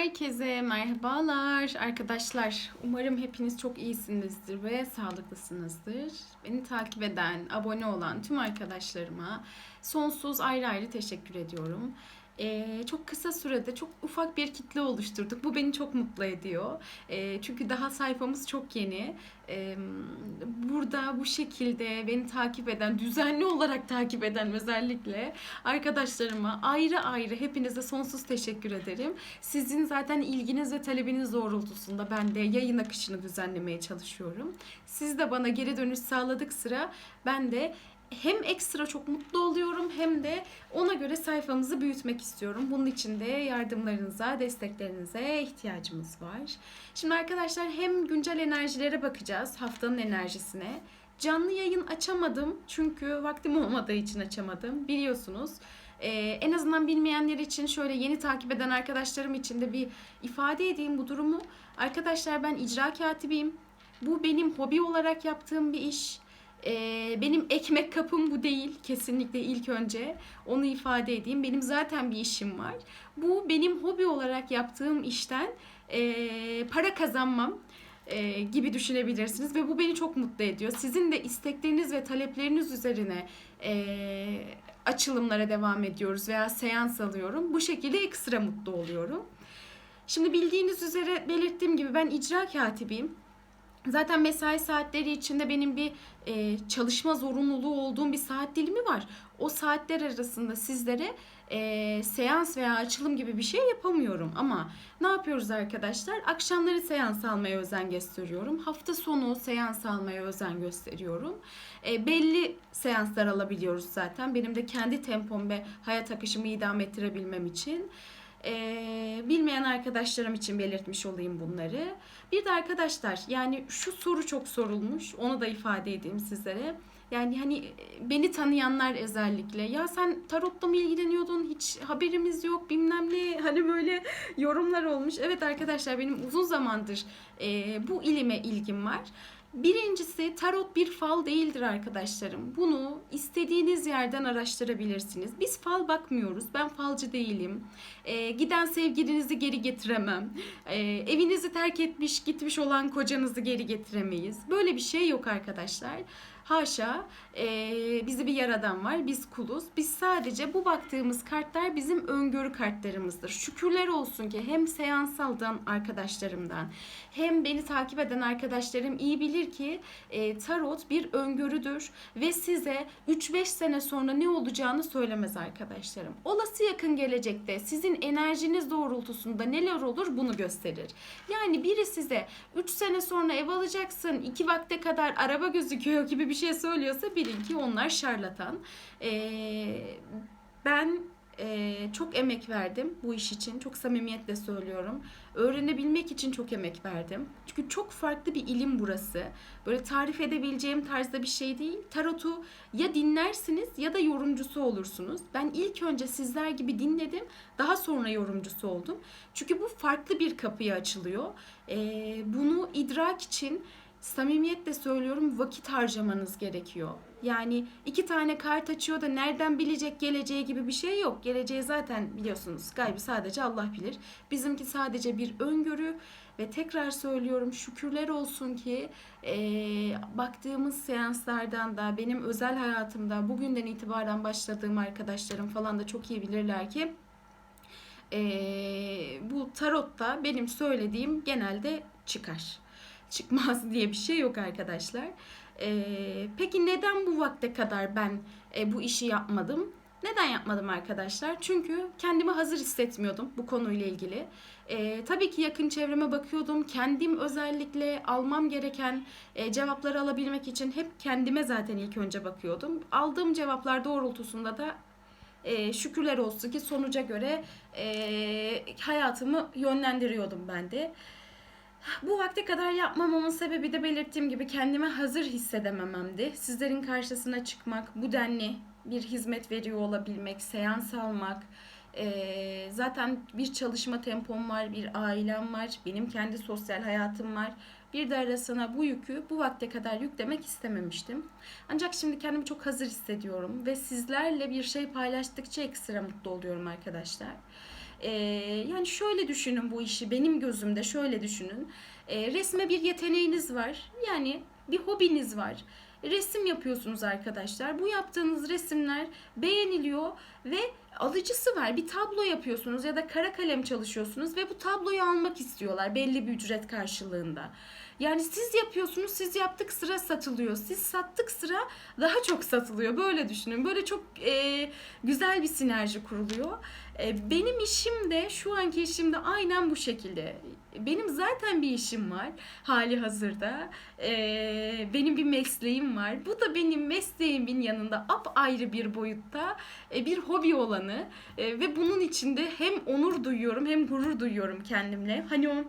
Herkese merhabalar arkadaşlar. Umarım hepiniz çok iyisinizdir ve sağlıklısınızdır. Beni takip eden, abone olan tüm arkadaşlarıma sonsuz ayrı ayrı teşekkür ediyorum. Ee, çok kısa sürede çok ufak bir kitle oluşturduk. Bu beni çok mutlu ediyor. Ee, çünkü daha sayfamız çok yeni. Ee, burada bu şekilde beni takip eden, düzenli olarak takip eden özellikle arkadaşlarıma ayrı ayrı hepinize sonsuz teşekkür ederim. Sizin zaten ilginiz ve talebiniz doğrultusunda ben de yayın akışını düzenlemeye çalışıyorum. Siz de bana geri dönüş sağladık sıra ben de hem ekstra çok mutlu oluyorum hem de ona göre sayfamızı büyütmek istiyorum. Bunun için de yardımlarınıza, desteklerinize ihtiyacımız var. Şimdi arkadaşlar hem güncel enerjilere bakacağız, haftanın enerjisine. Canlı yayın açamadım çünkü vaktim olmadığı için açamadım. Biliyorsunuz. Ee, en azından bilmeyenler için şöyle yeni takip eden arkadaşlarım için de bir ifade edeyim bu durumu. Arkadaşlar ben icra katibiyim. Bu benim hobi olarak yaptığım bir iş. Ee, benim ekmek kapım bu değil kesinlikle ilk önce onu ifade edeyim. Benim zaten bir işim var. Bu benim hobi olarak yaptığım işten e, para kazanmam e, gibi düşünebilirsiniz ve bu beni çok mutlu ediyor. Sizin de istekleriniz ve talepleriniz üzerine e, açılımlara devam ediyoruz veya seans alıyorum. Bu şekilde ekstra mutlu oluyorum. Şimdi bildiğiniz üzere belirttiğim gibi ben icra katibiyim. Zaten mesai saatleri içinde benim bir e, çalışma zorunluluğu olduğum bir saat dilimi var. O saatler arasında sizlere e, seans veya açılım gibi bir şey yapamıyorum. Ama ne yapıyoruz arkadaşlar? Akşamları seans almaya özen gösteriyorum. Hafta sonu seans almaya özen gösteriyorum. E, belli seanslar alabiliyoruz zaten. Benim de kendi tempom ve hayat akışımı idame ettirebilmem için. Ee, bilmeyen arkadaşlarım için belirtmiş olayım bunları. Bir de arkadaşlar yani şu soru çok sorulmuş. Onu da ifade edeyim sizlere. Yani hani beni tanıyanlar özellikle ya sen tarotla mı ilgileniyordun hiç haberimiz yok bilmem ne hani böyle yorumlar olmuş. Evet arkadaşlar benim uzun zamandır e, bu ilime ilgim var. Birincisi tarot bir fal değildir arkadaşlarım. Bunu istediğiniz yerden araştırabilirsiniz. Biz fal bakmıyoruz. Ben falcı değilim. Ee, giden sevgilinizi geri getiremem. Ee, evinizi terk etmiş, gitmiş olan kocanızı geri getiremeyiz. Böyle bir şey yok arkadaşlar. Haşa e, bizi bir yaradan var. Biz kuluz. Biz sadece bu baktığımız kartlar bizim öngörü kartlarımızdır. Şükürler olsun ki hem seansaldan arkadaşlarımdan hem beni takip eden arkadaşlarım iyi bilir ki e, tarot bir öngörüdür ve size 3-5 sene sonra ne olacağını söylemez arkadaşlarım. Olası yakın gelecekte sizin enerjiniz doğrultusunda neler olur bunu gösterir. Yani biri size 3 sene sonra ev alacaksın, 2 vakte kadar araba gözüküyor gibi bir şey söylüyorsa bilin ki onlar şarlatan. Ee, ben e, çok emek verdim bu iş için. Çok samimiyetle söylüyorum. Öğrenebilmek için çok emek verdim. Çünkü çok farklı bir ilim burası. Böyle tarif edebileceğim tarzda bir şey değil. Tarotu ya dinlersiniz ya da yorumcusu olursunuz. Ben ilk önce sizler gibi dinledim. Daha sonra yorumcusu oldum. Çünkü bu farklı bir kapıya açılıyor. Ee, bunu idrak için samimiyetle söylüyorum vakit harcamanız gerekiyor. Yani iki tane kart açıyor da nereden bilecek geleceği gibi bir şey yok. Geleceği zaten biliyorsunuz gaybı sadece Allah bilir. Bizimki sadece bir öngörü ve tekrar söylüyorum şükürler olsun ki e, baktığımız seanslardan da benim özel hayatımda bugünden itibaren başladığım arkadaşlarım falan da çok iyi bilirler ki e, bu tarotta benim söylediğim genelde çıkar çıkmaz diye bir şey yok arkadaşlar. Ee, peki neden bu vakte kadar ben e, bu işi yapmadım? Neden yapmadım arkadaşlar? Çünkü kendimi hazır hissetmiyordum bu konuyla ilgili. Ee, tabii ki yakın çevreme bakıyordum. Kendim özellikle almam gereken e, cevapları alabilmek için hep kendime zaten ilk önce bakıyordum. Aldığım cevaplar doğrultusunda da e, şükürler olsun ki sonuca göre e, hayatımı yönlendiriyordum ben de. Bu vakte kadar yapmamamın sebebi de belirttiğim gibi kendime hazır hissedemememdi. Sizlerin karşısına çıkmak, bu denli bir hizmet veriyor olabilmek, seans almak, ee, zaten bir çalışma tempom var, bir ailem var, benim kendi sosyal hayatım var. Bir de arasına bu yükü bu vakte kadar yüklemek istememiştim. Ancak şimdi kendimi çok hazır hissediyorum ve sizlerle bir şey paylaştıkça ekstra mutlu oluyorum arkadaşlar. Ee, yani şöyle düşünün bu işi benim gözümde şöyle düşünün. Ee, resme bir yeteneğiniz var. Yani bir hobiniz var. Resim yapıyorsunuz arkadaşlar. Bu yaptığınız resimler beğeniliyor ve alıcısı var. Bir tablo yapıyorsunuz ya da kara kalem çalışıyorsunuz ve bu tabloyu almak istiyorlar belli bir ücret karşılığında. Yani siz yapıyorsunuz, siz yaptık sıra satılıyor. Siz sattık sıra daha çok satılıyor. Böyle düşünün. Böyle çok e, güzel bir sinerji kuruluyor. E, benim işim de şu anki işim de aynen bu şekilde. Benim zaten bir işim var hali hazırda. E, benim bir mesleğim var. Bu da benim mesleğimin yanında apayrı bir boyutta e, bir hobi olanı E, ve bunun içinde hem onur duyuyorum hem gurur duyuyorum kendimle. Hani o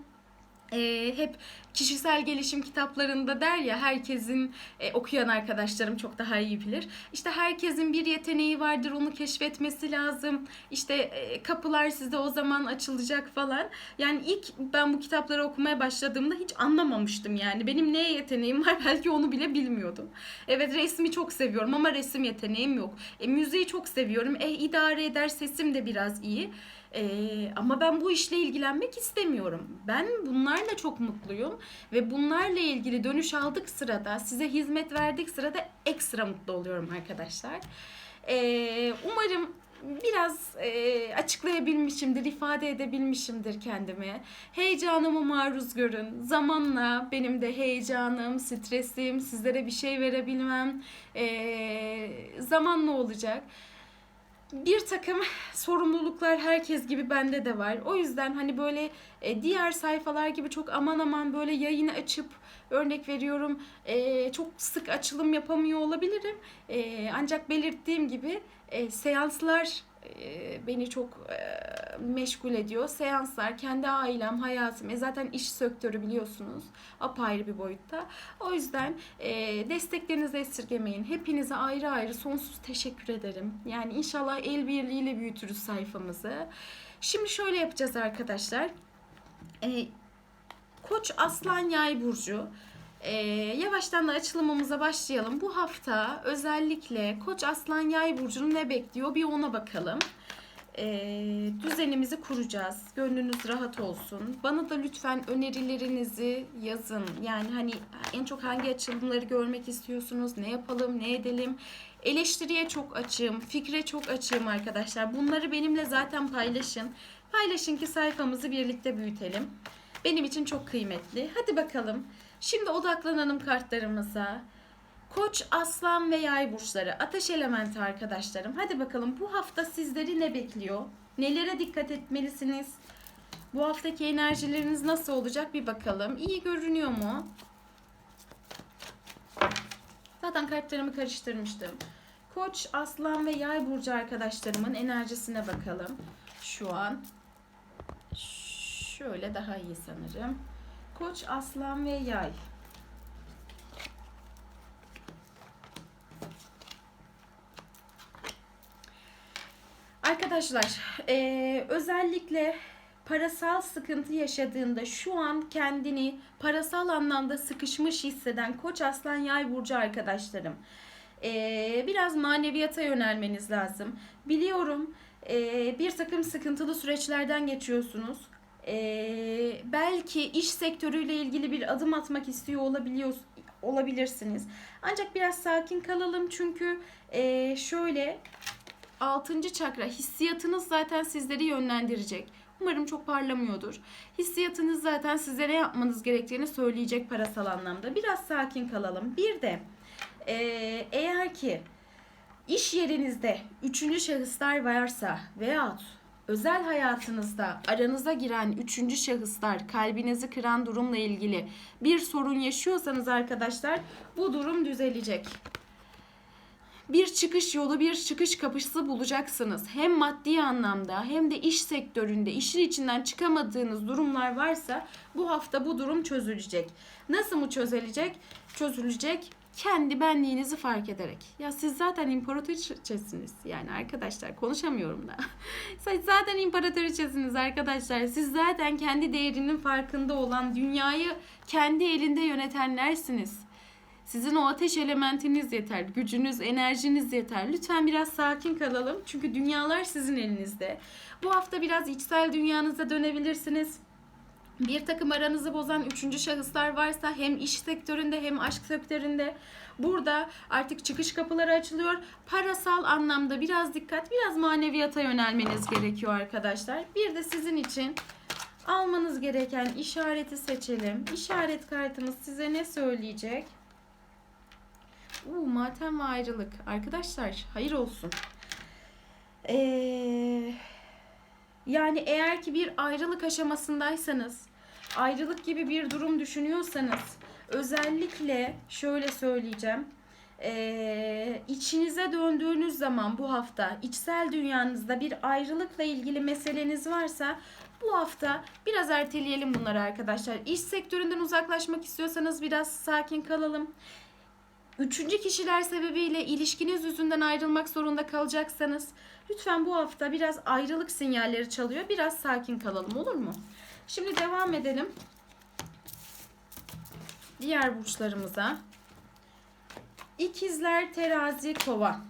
e, hep kişisel gelişim kitaplarında der ya herkesin e, okuyan arkadaşlarım çok daha iyi bilir. İşte herkesin bir yeteneği vardır onu keşfetmesi lazım. İşte e, kapılar size o zaman açılacak falan. Yani ilk ben bu kitapları okumaya başladığımda hiç anlamamıştım yani. Benim neye yeteneğim var belki onu bile bilmiyordum. Evet resmi çok seviyorum ama resim yeteneğim yok. E, müziği çok seviyorum. E idare eder sesim de biraz iyi. Ee, ama ben bu işle ilgilenmek istemiyorum. Ben bunlarla çok mutluyum ve bunlarla ilgili dönüş aldık sırada, size hizmet verdik sırada ekstra mutlu oluyorum arkadaşlar. Ee, umarım biraz e, açıklayabilmişimdir, ifade edebilmişimdir kendimi. Heyecanımı maruz görün. Zamanla benim de heyecanım, stresim, sizlere bir şey verebilmem e, zamanla olacak bir takım sorumluluklar herkes gibi bende de var. O yüzden hani böyle e, diğer sayfalar gibi çok aman aman böyle yayını açıp örnek veriyorum e, çok sık açılım yapamıyor olabilirim. E, ancak belirttiğim gibi seanslar beni çok e, meşgul ediyor. Seanslar, kendi ailem, hayatım. E zaten iş sektörü biliyorsunuz. Apayrı bir boyutta. O yüzden e, desteklerinizi esirgemeyin. Hepinize ayrı ayrı sonsuz teşekkür ederim. Yani inşallah el birliğiyle büyütürüz sayfamızı. Şimdi şöyle yapacağız arkadaşlar. E, Koç Aslan Yay Burcu. Ee, yavaştan da açılımımıza başlayalım. Bu hafta özellikle Koç Aslan Yay burcunu ne bekliyor bir ona bakalım. Ee, düzenimizi kuracağız. Gönlünüz rahat olsun. Bana da lütfen önerilerinizi yazın. Yani hani en çok hangi açılımları görmek istiyorsunuz? Ne yapalım, ne edelim? Eleştiriye çok açığım, fikre çok açığım arkadaşlar. Bunları benimle zaten paylaşın. Paylaşın ki sayfamızı birlikte büyütelim. Benim için çok kıymetli. Hadi bakalım. Şimdi odaklanalım kartlarımıza. Koç, aslan ve yay burçları. Ateş elementi arkadaşlarım. Hadi bakalım bu hafta sizleri ne bekliyor? Nelere dikkat etmelisiniz? Bu haftaki enerjileriniz nasıl olacak bir bakalım. İyi görünüyor mu? Zaten kartlarımı karıştırmıştım. Koç, aslan ve yay burcu arkadaşlarımın enerjisine bakalım. Şu an. Şöyle daha iyi sanırım. Koç, aslan ve yay. Arkadaşlar, eee, özellikle parasal sıkıntı yaşadığında şu an kendini parasal anlamda sıkışmış hisseden Koç Aslan Yay burcu arkadaşlarım. eee, biraz maneviyata yönelmeniz lazım. Biliyorum eee, bir takım sıkıntılı süreçlerden geçiyorsunuz. Eee, belki iş sektörüyle ilgili bir adım atmak istiyor olabiliyor olabilirsiniz. Ancak biraz sakin kalalım çünkü eee, şöyle 6. çakra hissiyatınız zaten sizleri yönlendirecek. Umarım çok parlamıyordur. Hissiyatınız zaten size ne yapmanız gerektiğini söyleyecek parasal anlamda. Biraz sakin kalalım. Bir de eee, eğer ki iş yerinizde üçüncü şahıslar varsa veyahut özel hayatınızda aranıza giren üçüncü şahıslar kalbinizi kıran durumla ilgili bir sorun yaşıyorsanız arkadaşlar bu durum düzelecek bir çıkış yolu, bir çıkış kapısı bulacaksınız. Hem maddi anlamda hem de iş sektöründe işin içinden çıkamadığınız durumlar varsa bu hafta bu durum çözülecek. Nasıl mı çözülecek? Çözülecek kendi benliğinizi fark ederek. Ya siz zaten imparatoriçesiniz. Yani arkadaşlar konuşamıyorum da. siz zaten imparatoriçesiniz arkadaşlar. Siz zaten kendi değerinin farkında olan dünyayı kendi elinde yönetenlersiniz. Sizin o ateş elementiniz yeter. Gücünüz, enerjiniz yeter. Lütfen biraz sakin kalalım. Çünkü dünyalar sizin elinizde. Bu hafta biraz içsel dünyanıza dönebilirsiniz. Bir takım aranızı bozan üçüncü şahıslar varsa hem iş sektöründe hem aşk sektöründe burada artık çıkış kapıları açılıyor. Parasal anlamda biraz dikkat, biraz maneviyata yönelmeniz gerekiyor arkadaşlar. Bir de sizin için almanız gereken işareti seçelim. İşaret kartımız size ne söyleyecek? Uuu matem ve ayrılık. Arkadaşlar hayır olsun. Eee... Yani eğer ki bir ayrılık aşamasındaysanız, ayrılık gibi bir durum düşünüyorsanız, özellikle şöyle söyleyeceğim. Ee, içinize döndüğünüz zaman bu hafta içsel dünyanızda bir ayrılıkla ilgili meseleniz varsa bu hafta biraz erteleyelim bunları arkadaşlar. İş sektöründen uzaklaşmak istiyorsanız biraz sakin kalalım. Üçüncü kişiler sebebiyle ilişkiniz yüzünden ayrılmak zorunda kalacaksanız lütfen bu hafta biraz ayrılık sinyalleri çalıyor. Biraz sakin kalalım olur mu? Şimdi devam edelim. Diğer burçlarımıza. İkizler, terazi, kova.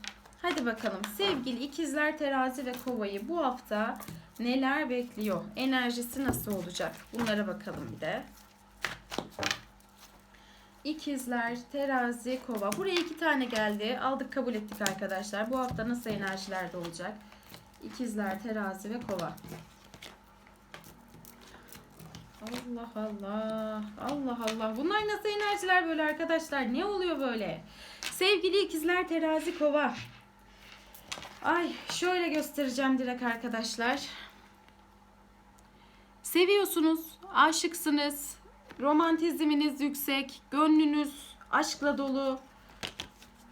Hadi bakalım sevgili ikizler, terazi ve kovayı bu hafta neler bekliyor? Enerjisi nasıl olacak? Bunlara bakalım bir de. İkizler, terazi, kova. Buraya iki tane geldi. Aldık kabul ettik arkadaşlar. Bu hafta nasıl enerjilerde olacak? İkizler, terazi ve kova. Allah Allah. Allah Allah. Bunlar nasıl enerjiler böyle arkadaşlar? Ne oluyor böyle? Sevgili ikizler, terazi, kova. Ay şöyle göstereceğim direkt arkadaşlar. Seviyorsunuz, aşıksınız, romantizminiz yüksek, gönlünüz aşkla dolu.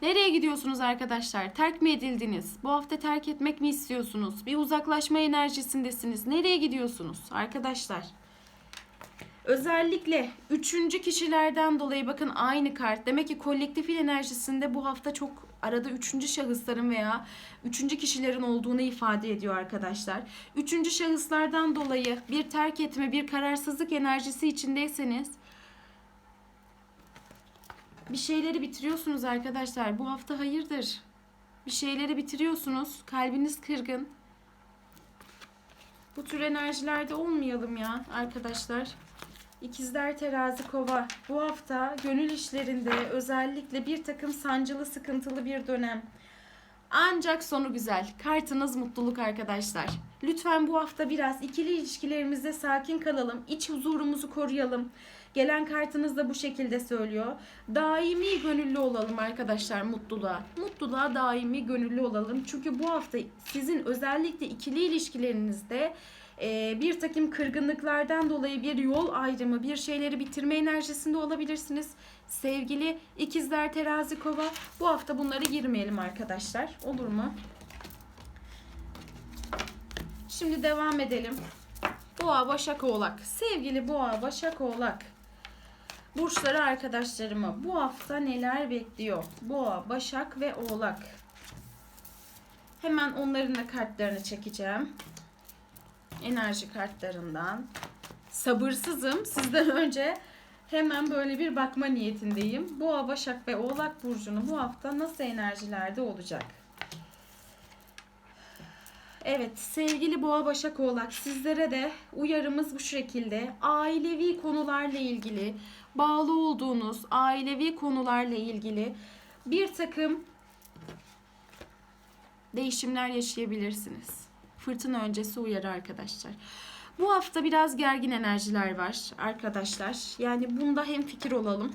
Nereye gidiyorsunuz arkadaşlar? Terk mi edildiniz? Bu hafta terk etmek mi istiyorsunuz? Bir uzaklaşma enerjisindesiniz. Nereye gidiyorsunuz arkadaşlar? Özellikle üçüncü kişilerden dolayı bakın aynı kart. Demek ki kolektifin enerjisinde bu hafta çok arada üçüncü şahısların veya üçüncü kişilerin olduğunu ifade ediyor arkadaşlar. Üçüncü şahıslardan dolayı bir terk etme, bir kararsızlık enerjisi içindeyseniz bir şeyleri bitiriyorsunuz arkadaşlar. Bu hafta hayırdır. Bir şeyleri bitiriyorsunuz. Kalbiniz kırgın. Bu tür enerjilerde olmayalım ya arkadaşlar. İkizler terazi kova bu hafta gönül işlerinde özellikle bir takım sancılı sıkıntılı bir dönem. Ancak sonu güzel. Kartınız mutluluk arkadaşlar. Lütfen bu hafta biraz ikili ilişkilerimizde sakin kalalım. İç huzurumuzu koruyalım. Gelen kartınız da bu şekilde söylüyor. Daimi gönüllü olalım arkadaşlar mutluluğa. Mutluluğa daimi gönüllü olalım. Çünkü bu hafta sizin özellikle ikili ilişkilerinizde e, bir takım kırgınlıklardan dolayı bir yol ayrımı, bir şeyleri bitirme enerjisinde olabilirsiniz. Sevgili ikizler terazi kova bu hafta bunları girmeyelim arkadaşlar. Olur mu? Şimdi devam edelim. Boğa, Başak, Oğlak. Sevgili Boğa, Başak, Oğlak. Burçları arkadaşlarımı bu hafta neler bekliyor? Boğa, Başak ve Oğlak. Hemen onların da kartlarını çekeceğim. Enerji kartlarından. Sabırsızım. Sizden önce hemen böyle bir bakma niyetindeyim. Boğa, Başak ve Oğlak burcunu bu hafta nasıl enerjilerde olacak? Evet sevgili Boğa Başak Oğlak sizlere de uyarımız bu şekilde. Ailevi konularla ilgili, bağlı olduğunuz ailevi konularla ilgili bir takım değişimler yaşayabilirsiniz. Fırtına öncesi uyarı arkadaşlar. Bu hafta biraz gergin enerjiler var arkadaşlar. Yani bunda hem fikir olalım.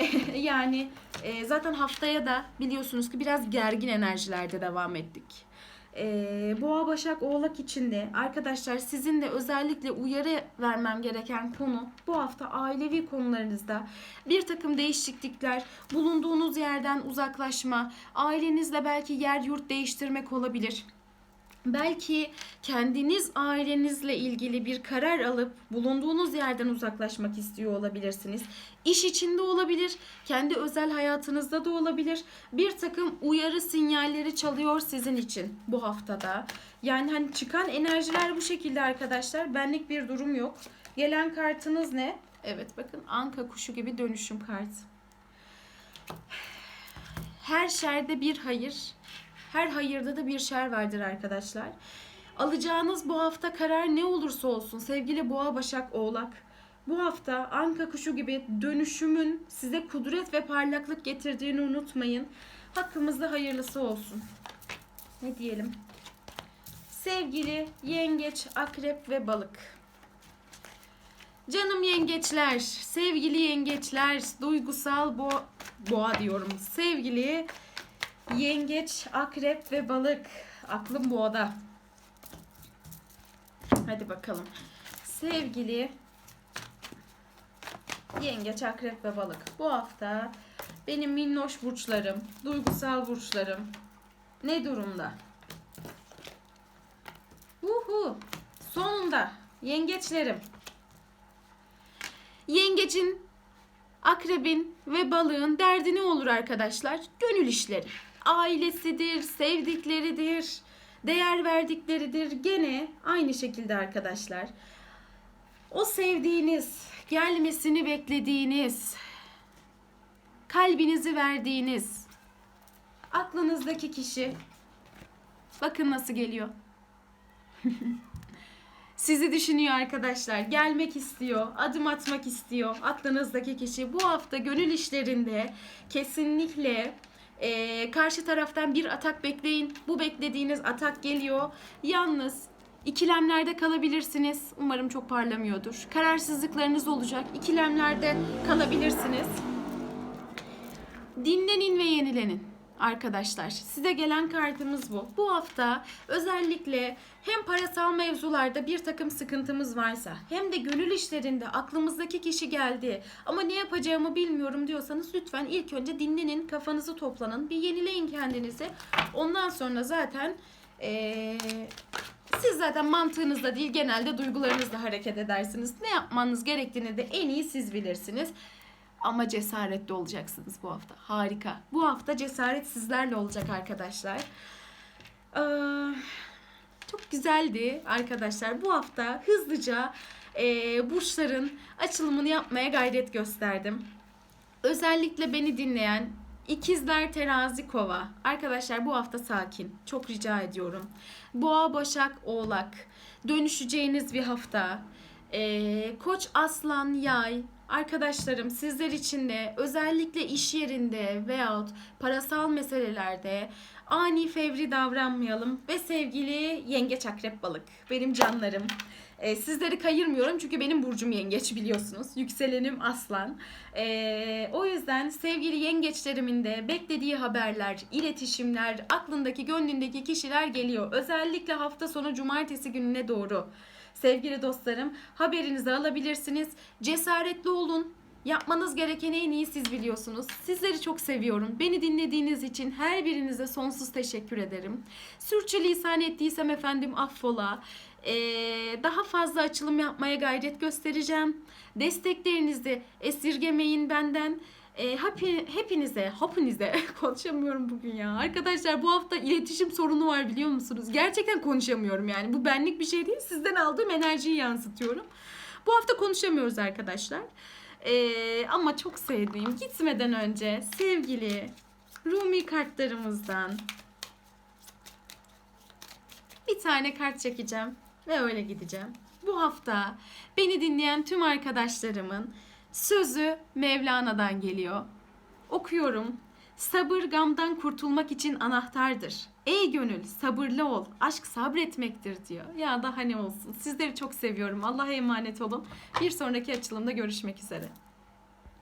yani e, zaten haftaya da biliyorsunuz ki biraz gergin enerjilerde devam ettik. Ee, Boğa Başak Oğlak içinde arkadaşlar sizin de özellikle uyarı vermem gereken konu bu hafta ailevi konularınızda bir takım değişiklikler, bulunduğunuz yerden uzaklaşma, ailenizle belki yer yurt değiştirmek olabilir. Belki kendiniz ailenizle ilgili bir karar alıp bulunduğunuz yerden uzaklaşmak istiyor olabilirsiniz. İş içinde olabilir, kendi özel hayatınızda da olabilir. Bir takım uyarı sinyalleri çalıyor sizin için bu haftada. Yani hani çıkan enerjiler bu şekilde arkadaşlar. Benlik bir durum yok. Gelen kartınız ne? Evet bakın anka kuşu gibi dönüşüm kartı. Her şerde bir hayır, her hayırda da bir şer vardır arkadaşlar. Alacağınız bu hafta karar ne olursa olsun sevgili Boğa, Başak, Oğlak. Bu hafta anka kuşu gibi dönüşümün size kudret ve parlaklık getirdiğini unutmayın. Hakkımızda hayırlısı olsun. Ne diyelim? Sevgili yengeç, akrep ve balık. Canım yengeçler, sevgili yengeçler, duygusal bo boğa diyorum. Sevgili yengeç, akrep ve balık. Aklım boğada. Hadi bakalım. Sevgili yengeç, akrep ve balık. Bu hafta benim minnoş burçlarım, duygusal burçlarım ne durumda? Uhu. Sonunda yengeçlerim. Yengecin, akrebin ve balığın derdi ne olur arkadaşlar? Gönül işleri. Ailesidir, sevdikleridir, değer verdikleridir. Gene aynı şekilde arkadaşlar. O sevdiğiniz, gelmesini beklediğiniz, kalbinizi verdiğiniz, aklınızdaki kişi bakın nasıl geliyor. Sizi düşünüyor arkadaşlar. Gelmek istiyor, adım atmak istiyor. Aklınızdaki kişi bu hafta gönül işlerinde kesinlikle eee, karşı taraftan bir atak bekleyin. Bu beklediğiniz atak geliyor. Yalnız ikilemlerde kalabilirsiniz. Umarım çok parlamıyordur. Kararsızlıklarınız olacak. İkilemlerde kalabilirsiniz. Dinlenin ve yenilenin arkadaşlar. Size gelen kartımız bu. Bu hafta özellikle hem parasal mevzularda bir takım sıkıntımız varsa hem de gönül işlerinde aklımızdaki kişi geldi ama ne yapacağımı bilmiyorum diyorsanız lütfen ilk önce dinlenin, kafanızı toplanın, bir yenileyin kendinizi. Ondan sonra zaten eee, siz zaten mantığınızda değil genelde duygularınızla hareket edersiniz. Ne yapmanız gerektiğini de en iyi siz bilirsiniz. Ama cesaretli olacaksınız bu hafta. Harika. Bu hafta cesaret sizlerle olacak arkadaşlar. Ee, çok güzeldi arkadaşlar. Bu hafta hızlıca e, burçların açılımını yapmaya gayret gösterdim. Özellikle beni dinleyen ikizler terazi kova. Arkadaşlar bu hafta sakin. Çok rica ediyorum. Boğa, başak, oğlak. Dönüşeceğiniz bir hafta. Ee, Koç, aslan, yay. Arkadaşlarım sizler için de özellikle iş yerinde veyahut parasal meselelerde ani fevri davranmayalım ve sevgili yengeç akrep balık benim canlarım. Ee, sizleri kayırmıyorum çünkü benim burcum yengeç biliyorsunuz. Yükselenim aslan. Ee, o yüzden sevgili yengeçlerimin de beklediği haberler, iletişimler, aklındaki, gönlündeki kişiler geliyor. Özellikle hafta sonu cumartesi gününe doğru. Sevgili dostlarım haberinizi alabilirsiniz. Cesaretli olun. Yapmanız gerekeni en iyi siz biliyorsunuz. Sizleri çok seviyorum. Beni dinlediğiniz için her birinize sonsuz teşekkür ederim. Sürçülisan ettiysem efendim affola. Ee, daha fazla açılım yapmaya gayret göstereceğim. Desteklerinizi esirgemeyin benden. E, hapi, hepinize, hepinize konuşamıyorum bugün ya. Arkadaşlar bu hafta iletişim sorunu var biliyor musunuz? Gerçekten konuşamıyorum yani. Bu benlik bir şey değil. Sizden aldığım enerjiyi yansıtıyorum. Bu hafta konuşamıyoruz arkadaşlar. E, ama çok sevdiğim, gitmeden önce sevgili Rumi kartlarımızdan bir tane kart çekeceğim ve öyle gideceğim. Bu hafta beni dinleyen tüm arkadaşlarımın Sözü Mevlana'dan geliyor. Okuyorum. Sabır gamdan kurtulmak için anahtardır. Ey gönül sabırlı ol. Aşk sabretmektir diyor. Ya daha ne olsun. Sizleri çok seviyorum. Allah'a emanet olun. Bir sonraki açılımda görüşmek üzere.